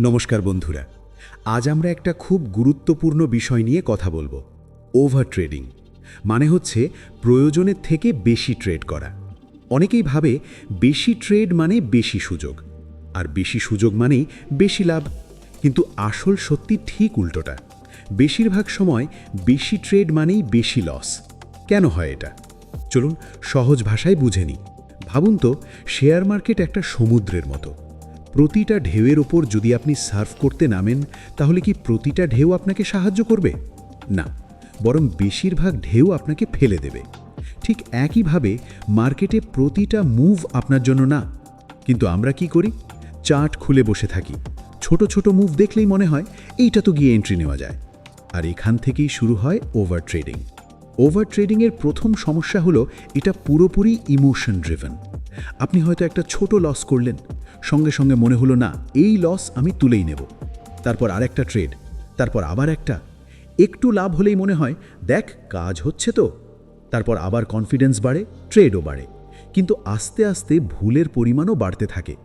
নমস্কার বন্ধুরা, আজ আমরা একটা খুব গুরুত্বপূর্ণ বিষয় নিয়ে কথা বলব ওভার ট্রেডিং মানে হচ্ছে প্রয়োজনের থেকে বেশি ট্রেড করা। অনেকেই ভাবে বেশি ট্রেড মানে বেশি সুযোগ, আর বেশি সুযোগ মানেই বেশি লাভ। কিন্তু আসল সত্যি ঠিক উল্টোটা, বেশিরভাগ সময় বেশি ট্রেড মানেই বেশি লস কেন হয় এটা? চলুন সহজ ভাষায় বুঝে নিই। ভাবুন তো শেয়ার মার্কেট একটা সমুদ্রের মতো প্রতিটা ঢেউয়ের ওপর যদি আপনি সার্ভ করতে নামেন, তাহলে কি প্রতিটা ঢেউ আপনাকে সাহায্য করবে? না, বরং বেশিরভাগ ঢেউ আপনাকে ফেলে দেবে। ঠিক একইভাবে মার্কেটে প্রতিটা মুভ আপনার জন্য না, কিন্তু আমরা কি করি? চার্ট খুলে বসে থাকি। ছোট ছোট মুভ দেখলেই মনে হয় এইটা তো গিয়ে এন্ট্রি নেওয়া যায়। আর এখান থেকেই শুরু হয় ওভার ট্রেডিং ওভার ট্রেডিংয়ের প্রথম সমস্যা হলো এটা পুরোপুরি ইমোশন ড্রিভেন আপনি হয়তো একটা ছোট লস করলেন। সঙ্গে সঙ্গে মনে হলো, না, এই লস আমি তুলেই নেব। তারপর আরেকটা ট্রেড তারপর আবার একটা। একটু লাভ হলেই মনে হয়, দেখ, কাজ হচ্ছে তো। তারপর আবার কনফিডেন্স বাড়ে ট্রেডও বাড়ে। কিন্তু আস্তে আস্তে ভুলের পরিমাণও বাড়তে থাকে।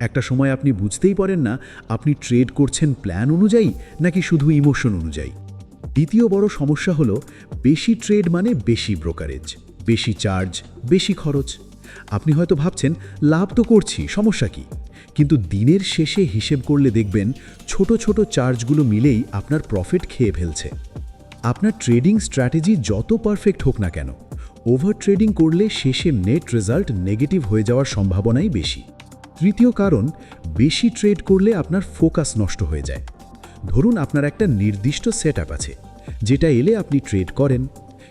একটা সময় আপনি বুঝতেই পারেন না, আপনি ট্রেড করছেন প্ল্যান অনুযায়ী নাকি শুধু ইমোশন অনুযায়ী। দ্বিতীয় বড় সমস্যা হলো, বেশি ট্রেড মানে বেশি ব্রোকারেজ বেশি চার্জ বেশি খরচ। আপনি হয়তো ভাবছেন, লাভ তো করছি, সমস্যা কি? কিন্তু দিনের শেষে হিসেব করলে দেখবেন, ছোট ছোট চার্জগুলো মিলেই আপনার প্রফিট খেয়ে ফেলছে। আপনার ট্রেডিং স্ট্র্যাটেজি যত পারফেক্ট হোক না কেন ওভার ট্রেডিং করলে শেষে নেট রেজাল্ট নেগেটিভ হয়ে যাওয়ার সম্ভাবনাই বেশি। তৃতীয় কারণ, বেশি ট্রেড করলে আপনার ফোকাস নষ্ট হয়ে যায়। ধরুন আপনার একটা নির্দিষ্ট সেট আছে, যেটা এলে আপনি ট্রেড করেন।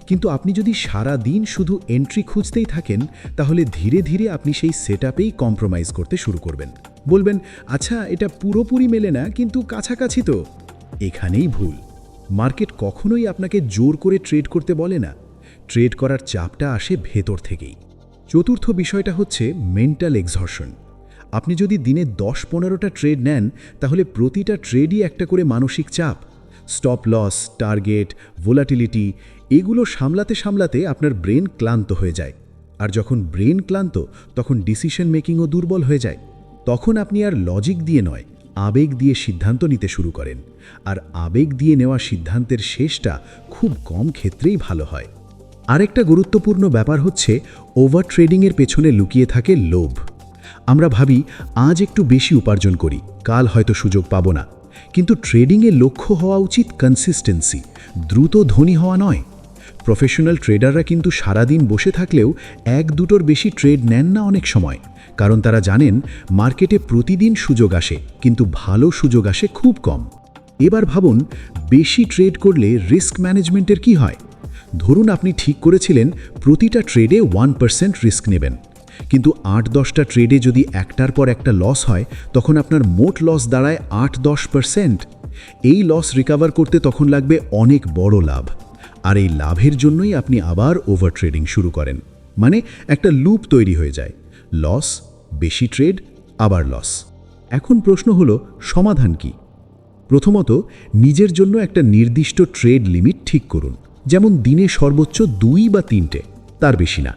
কিন্তু আপনি যদি সারা দিন শুধু এন্ট্রি খুঁজতেই থাকেন, তাহলে ধীরে ধীরে আপনি সেই সেট কম্প্রোমাইজ করতে শুরু করবেন। বলবেন আচ্ছা এটা পুরোপুরি মেলে না, কিন্তু কাছাকাছি তো। এখানেই ভুল। মার্কেট কখনোই আপনাকে জোর করে ট্রেড করতে বলে না। ট্রেড করার চাপটা আসে ভেতর থেকেই। চতুর্থ বিষয়টা হচ্ছে মেন্টাল এক্সহর্শন আপনি যদি দিনে দশ পনেরোটা ট্রেড নেন, তাহলে প্রতিটা ট্রেডই একটা করে মানসিক চাপ। স্টপ লস টার্গেট ভোলাটিলিটি এগুলো সামলাতে সামলাতে আপনার ব্রেন ক্লান্ত হয়ে যায়। আর যখন ব্রেন ক্লান্ত, তখন ডিসিশন মেকিংও দুর্বল হয়ে যায়। তখন আপনি আর লজিক দিয়ে নয়, আবেগ দিয়ে সিদ্ধান্ত নিতে শুরু করেন। আর আবেগ দিয়ে নেওয়া সিদ্ধান্তের শেষটা খুব কম ক্ষেত্রেই ভালো হয়। আরেকটা গুরুত্বপূর্ণ ব্যাপার হচ্ছে ওভার ট্রেডিংয়ের পেছনে লুকিয়ে থাকে লোভ। আমরা ভাবি, আজ একটু বেশি উপার্জন করি, কাল হয়তো সুযোগ পাবো না। কিন্তু ট্রেডিংয়ে লক্ষ্য হওয়া উচিত কনসিস্টেন্সি দ্রুত ধনী হওয়া নয়। প্রফেশনাল ট্রেডাররা কিন্তু সারাদিন বসে থাকলেও এক দুটোর বেশি ট্রেড নেন না অনেক সময়, কারণ তারা জানেন মার্কেটে প্রতিদিন সুযোগ আসে, কিন্তু ভালো সুযোগ আসে খুব কম। এবার ভাবুন, বেশি ট্রেড করলে রিস্ক ম্যানেজমেন্টের কি হয়? ধরুন আপনি ঠিক করেছিলেন, প্রতিটা ট্রেডে ওয়ান পার্সেন্ট রিস্ক নেবেন। কিন্তু আট দশটা ট্রেডে যদি একটার পর একটা লস হয়, তখন আপনার মোট লস দাঁড়ায় আট দশ পার্সেন্ট এই লস রিকাভার করতে তখন লাগবে অনেক বড় লাভ। আর এই লাভের জন্যই আপনি আবার ওভার ট্রেডিং শুরু করেন। মানে একটা লুপ তৈরি হয়ে যায়। লস বেশি ট্রেড আবার লস এখন প্রশ্ন হলো, সমাধান কি? প্রথমত, নিজের জন্য একটা নির্দিষ্ট ট্রেড লিমিট ঠিক করুন। যেমন দিনে সর্বোচ্চ দুই বা তিনটে, তার বেশি না।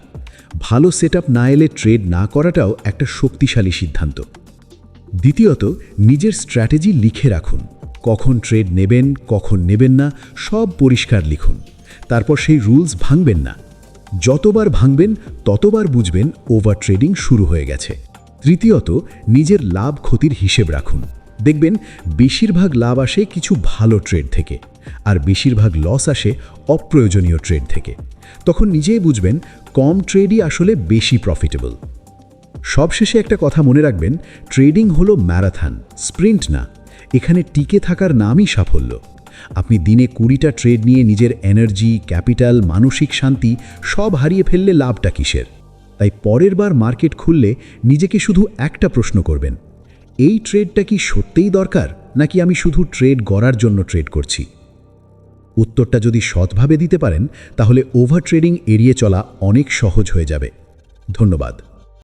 ভালো সেট না এলে ট্রেড না করাটাও একটা শক্তিশালী সিদ্ধান্ত। দ্বিতীয়ত, নিজের স্ট্র্যাটেজি লিখে রাখুন। কখন ট্রেড নেবেন, কখন নেবেন না, সব পরিষ্কার লিখুন। তারপর সেই রুলস ভাঙবেন না। যতবার ভাঙবেন, ততবার বুঝবেন ওভার ট্রেডিং শুরু হয়ে গেছে। তৃতীয়ত, নিজের লাভ ক্ষতির হিসেব রাখুন। দেখবেন, বেশিরভাগ লাভ আসে কিছু ভালো ট্রেড থেকে। আর বেশিরভাগ লস আসে অপ্রয়োজনীয় ট্রেড থেকে। তখন নিজেই বুঝবেন কম ট্রেডই আসলে বেশি প্রফিটেবল সবশেষে একটা কথা মনে রাখবেন ট্রেডিং হলো ম্যারাথন স্প্রিন্ট না। এখানে টিকে থাকার নামই সাফল্য। আপনি দিনে কুড়িটা ট্রেড নিয়ে নিজের এনার্জি ক্যাপিটাল মানসিক শান্তি সব হারিয়ে ফেললে লাভটা কিসের? তাই পরের বার মার্কেট খুললে নিজেকে শুধু একটা প্রশ্ন করবেন, এই ট্রেডটা কি সত্যিই দরকার? নাকি আমি শুধু ট্রেড গড়ার জন্য ট্রেড করছি? উত্তরটা যদি সৎভাবে দিতে পারেন, তাহলে ওভার ট্রেডিং এড়িয়ে চলা অনেক সহজ হয়ে যাবে। ধন্যবাদ।